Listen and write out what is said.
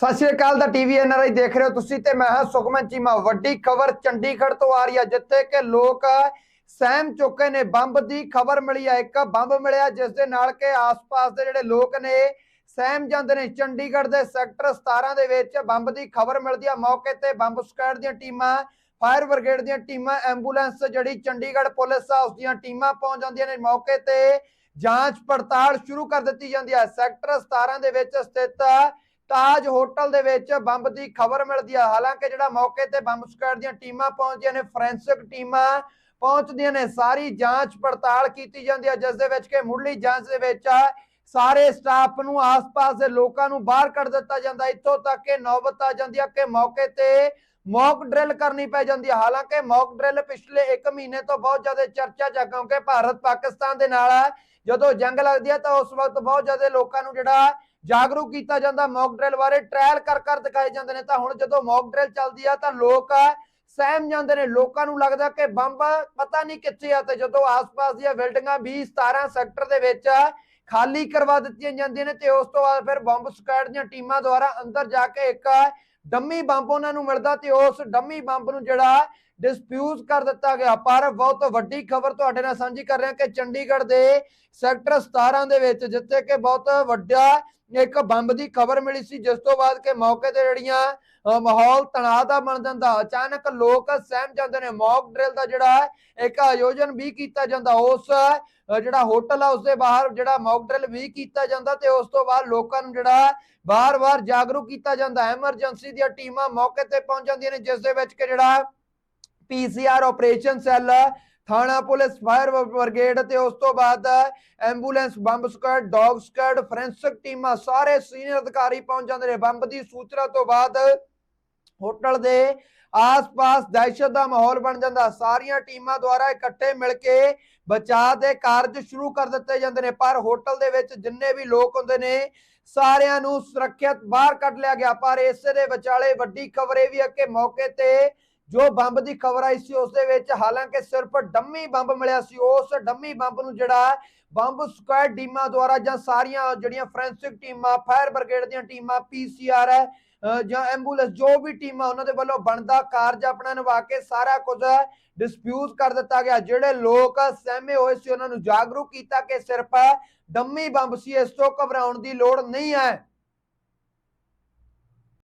ਸਤਿ ਸ਼੍ਰੀ ਅਕਾਲ ਦਾ TV NRI ਦੇਖ ਰਹੇ ਹੋ ਤੁਸੀਂ ਤੇ ਮੈਂ ਹਾਂ ਸੁਖਮਨ ਚੀਮਾ। ਵੱਡੀ ਖਬਰ ਚੰਡੀਗੜ੍ਹ ਤੋਂ ਆ ਰਹੀ ਹੈ, ਜਿੱਥੇ ਕਿ ਲੋਕ ਸਹਿਮ ਚੁੱਕੇ ਨੇ। ਬੰਬ ਦੀ ਖਬਰ ਮਿਲੀ ਹੈ, ਇੱਕ ਬੰਬ ਮਿਲਿਆ, ਜਿਸ ਦੇ ਨਾਲ ਕਿ ਆਸ-ਪਾਸ ਦੇ ਜਿਹੜੇ ਲੋਕ ਨੇ, ਸਹਿਮ ਜਾਂਦੇ ਨੇ। ਚੰਡੀਗੜ੍ਹ ਦੇ ਸੈਕਟਰ 17 ਦੇ ਵਿੱਚ ਬੰਬ ਦੀ ਖਬਰ ਮਿਲਦੀ ਹੈ। ਮੌਕੇ ਤੇ ਬੰਬ ਸਕੁਐਡ ਦੀਆਂ ਟੀਮਾਂ, ਫਾਇਰ ਬ੍ਰਿਗੇਡ ਦੀਆਂ ਟੀਮਾਂ, ਐਂਬੂਲੈਂਸ ਜਿਹੜੀ ਚੰਡੀਗੜ੍ਹ ਪੁਲਿਸ ਹਾਊਸ ਦੀਆਂ ਟੀਮਾਂ ਪਹੁੰਚ ਜਾਂਦੀਆਂ ਨੇ। ਮੌਕੇ ਤੇ ਜਾਂਚ ਪੜਤਾਲ ਸ਼ੁਰੂ ਕਰ ਦਿੱਤੀ ਜਾਂਦੀ ਹੈ। ਸੈਕਟਰ 17 ਦੇ ਵਿੱਚ ਸਥਿਤ ਤਾਜ ਹੋਟਲ ਦੇ ਵਿੱਚ ਬੰਬ ਦੀ ਖਬਰ ਮਿਲਦੀ ਹੈ ਹਾਲਾਂਕਿ ਜਿਹੜਾ ਮੌਕੇ ਤੇ ਬੰਬ ਸਕੁਐਡ ਦੀਆਂ ਟੀਮਾਂ ਪਹੁੰਚਦੀਆਂ ਨੇ, ਫੋਰੈਂਸਿਕ ਟੀਮਾਂ ਪਹੁੰਚਦੀਆਂ ਨੇ, ਸਾਰੀ ਜਾਂਚ ਪੜਤਾਲ ਕੀਤੀ ਜਾਂਦੀ ਹੈ ਜਿਸ ਦੇ ਵਿੱਚ ਕਿ ਮੁੱਢਲੀ ਜਾਂਚ ਦੇ ਵਿੱਚ ਸਾਰੇ ਸਟਾਫ ਨੂੰ, ਆਸ-ਪਾਸ ਦੇ ਲੋਕਾਂ ਨੂੰ ਬਾਹਰ ਕੱਢ ਦਿੱਤਾ ਜਾਂਦਾ। ਇੱਥੋਂ ਤੱਕ ਕਿ ਨੌਬਤ ਆ ਜਾਂਦੀ ਹੈ ਕਿ ਮੌਕੇ ਤੇ ਮੌਕ ਡਰਿਲ ਕਰਨੀ ਪੈ ਜਾਂਦੀ ਹੈ ਹਾਲਾਂਕਿ ਮੌਕ ਡਰਿਲ ਪਿਛਲੇ 1 ਮਹੀਨੇ ਤੋਂ ਬਹੁਤ ਜ਼ਿਆਦਾ ਚਰਚਾ 'ਚ ਕਿਉਂਕਿ ਭਾਰਤ ਪਾਕਿਸਤਾਨ ਦੇ ਨਾਲ ਜਦੋਂ ਜੰਗ ਲੱਗਦੀ ਹੈ ਤਾਂ ਉਸ ਵਕਤ ਬਹੁਤ ਜ਼ਿਆਦਾ ਲੋਕਾਂ ਨੂੰ ਜਿਹੜਾ ਜਾਗਰੂਕ ਕੀਤਾ ਜਾਂਦਾ ਮੌਕ ਡਰਿਲ ਬਾਰੇ ਟ੍ਰਾਇਲ ਕਰ ਕਰ ਦਿਖਾਏ ਜਾਂਦੇ ਨੇ। ਤਾਂ ਹੁਣ ਜਦੋਂ ਮੌਕ ਡਰਿਲ ਚੱਲਦੀ ਆ, ਤਾਂ ਲੋਕ ਸਹਿਮ ਜਾਂਦੇ ਨੇ। ਲੋਕਾਂ ਨੂੰ ਲੱਗਦਾ ਕਿ ਬੰਬ ਪਤਾ ਨਹੀਂ ਕਿੱਥੇ ਆ ਤੇ ਜਦੋਂ ਆਸ-ਪਾਸ ਦੀਆਂ ਬਿਲਡਿੰਗਾਂ 20 17 ਸੈਕਟਰ ਦੇ ਵਿੱਚ ਖਾਲੀ ਕਰਵਾ ਦਿੱਤੀਆਂ ਜਾਂਦੀਆਂ ਨੇ ਤੇ ਉਸ ਤੋਂ ਬਾਅਦ ਫਿਰ ਬੰਬ ਸਕੁਐਡ ਦੀਆਂ ਟੀਮਾਂ ਦੁਆਰਾ ਅੰਦਰ ਜਾ ਕੇ ਇੱਕ ਡੰਮੀ ਬੰਬ ਉਹਨਾਂ ਨੂੰ ਮਿਲਦਾ ਤੇ ਉਸ ਡੰਮੀ ਬੰਬ ਨੂੰ ਜਿਹੜਾ ਡਿਸਪਿਊਜ਼ ਕਰ ਦਿੱਤਾ ਗਿਆ। ਪਰ ਬਹੁਤ ਵੱਡੀ ਖਬਰ ਤੁਹਾਡੇ ਨਾਲ ਸਾਂਝੀ ਕਰ ਰਹੇ ਕਿ ਚੰਡੀਗੜ੍ਹ ਦੇ ਸੈਕਟਰ 17 ਦੇ ਵਿੱਚ, ਜਿੱਥੇ ਕਿ ਬਹੁਤ ਵੱਡਾ ਇੱਕ ਬੰਬ ਦੀ ਖਬਰ ਮਿਲੀ ਸੀ, ਜਿਸ ਤੋਂ ਬਾਅਦ ਕਿ ਮੌਕੇ ਤੇ ਜਿਹੜੀਆਂ ਮਾਹੌਲ ਤਣਾਅ ਦਾ ਬਣ ਜਾਂਦਾ। ਅਚਾਨਕ ਲੋਕ ਸਹਿਮ ਜਾਂਦੇ ਨੇ। ਮੌਕ ਡਰਿਲ ਦਾ ਜਿਹੜਾ ਇੱਕ ਆਯੋਜਨ ਵੀ ਕੀਤਾ ਜਾਂਦਾ। ਉਸ ਜਿਹੜਾ ਹੋਟਲ ਆ ਉਸ ਦੇ ਬਾਹਰ ਜਿਹੜਾ ਮੌਕ ਡਰਿਲ ਵੀ ਕੀਤਾ ਜਾਂਦਾ ਤੇ ਉਸ ਤੋਂ ਬਾਅਦ ਲੋਕਾਂ ਨੂੰ ਜਿਹੜਾ ਬਾਰ-ਬਾਰ ਜਾਗਰੂਕ ਕੀਤਾ ਜਾਂਦਾ। ਐਮਰਜੈਂਸੀ ਦੀਆਂ ਟੀਮਾਂ ਮੌਕੇ ਤੇ ਪਹੁੰਚ ਜਾਂਦੀਆਂ ਨੇ, ਜਿਸ ਦੇ ਵਿੱਚ ਕਿ ਜਿਹੜਾ ਪੀਸੀਆਰ ਆਪਰੇਸ਼ਨ ਸੈੱਲ ਥਾਣਾ ਪੁਲਿਸ ਫਾਇਰ ਬ੍ਰਿਗੇਡ ਤੇ ਉਸ ਤੋਂ ਬਾਅਦ ambulance bomb squad dog squad forensic ਟੀਮਾਂ ਸਾਰੇ ਸੀਨੀਅਰ ਅਧਿਕਾਰੀ ਪਹੁੰਚ ਜਾਂਦੇ ਨੇ। ਬੰਬ ਦੀ ਸੂਚਨਾ ਤੋਂ ਬਾਅਦ ਹੋਟਲ ਦੇ ਆਸ-ਪਾਸ ਦਹਿਸ਼ਤ ਦਾ ਮਾਹੌਲ ਬਣ ਜਾਂਦਾ। ਸਾਰੀਆਂ ਟੀਮਾਂ ਦੁਆਰਾ ਇਕੱਠੇ ਮਿਲ ਕੇ ਬਚਾਅ ਦੇ ਕਾਰਜ ਸ਼ੁਰੂ ਕਰ ਦਿੱਤੇ ਜਾਂਦੇ ਨੇ। ਪਰ ਹੋਟਲ ਦੇ ਵਿੱਚ ਜਿੰਨੇ ਵੀ ਲੋਕ ਹੁੰਦੇ ਨੇ, ਸਾਰਿਆਂ ਨੂੰ ਸੁਰੱਖਿਅਤ ਬਾਹਰ ਕੱਢ ਲਿਆ ਗਿਆ। ਪਰ ਇਸੇ ਦੇ ਵਿਚਾਲੇ ਵੱਡੀ ਖਬਰ ਇਹ ਵੀ ਹੈ ਕਿ ਮੌਕੇ ਤੇ ਜੋ ਬੰਬ ਦੀ ਖਬਰ ਆਈ ਸੀ ਉਸ ਦੇ ਵਿੱਚ ਹਾਲਾਂਕਿ ਸਿਰਫ ਡੰਮੀ ਬੰਬ ਮਿਲਿਆ ਸੀ। ਉਸ ਡੰਮੀ ਬੰਬ ਨੂੰ ਜਿਹੜਾ ਬੰਬ ਸਕੁਐਡ ਟੀਮਾਂ ਦੁਆਰਾ ਜਾਂ ਸਾਰੀਆਂ ਜਿਹੜੀਆਂ ਫੋਰੈਂਸਿਕ ਟੀਮਾਂ ਫਾਇਰ ਬ੍ਰਿਗੇਡ ਦੀਆਂ ਟੀਮਾਂ ਪੀਸੀਆਰ ਜਾਂ ਐਂਬੂਲੈਂਸ ਜੋ ਵੀ ਟੀਮਾਂ ਉਹਨਾਂ ਦੇ ਵੱਲੋਂ ਬਣਦਾ ਕਾਰਜ ਆਪਣਾ ਨਿਭਾ ਕੇ ਸਾਰਾ ਕੁਝ ਡਿਸਪਿਊਟ ਕਰ ਦਿੱਤਾ ਗਿਆ। ਜਿਹੜੇ ਲੋਕ ਸਹਿਮੇ ਹੋਏ ਸੀ, ਉਹਨਾਂ ਨੂੰ ਜਾਗਰੂਕ ਕੀਤਾ ਕਿ ਸਿਰਫ ਡੰਮੀ ਬੰਬ ਸੀ, ਇਸ ਤੋਂ ਘਬਰਾਉਣ ਦੀ ਲੋੜ ਨਹੀਂ ਹੈ।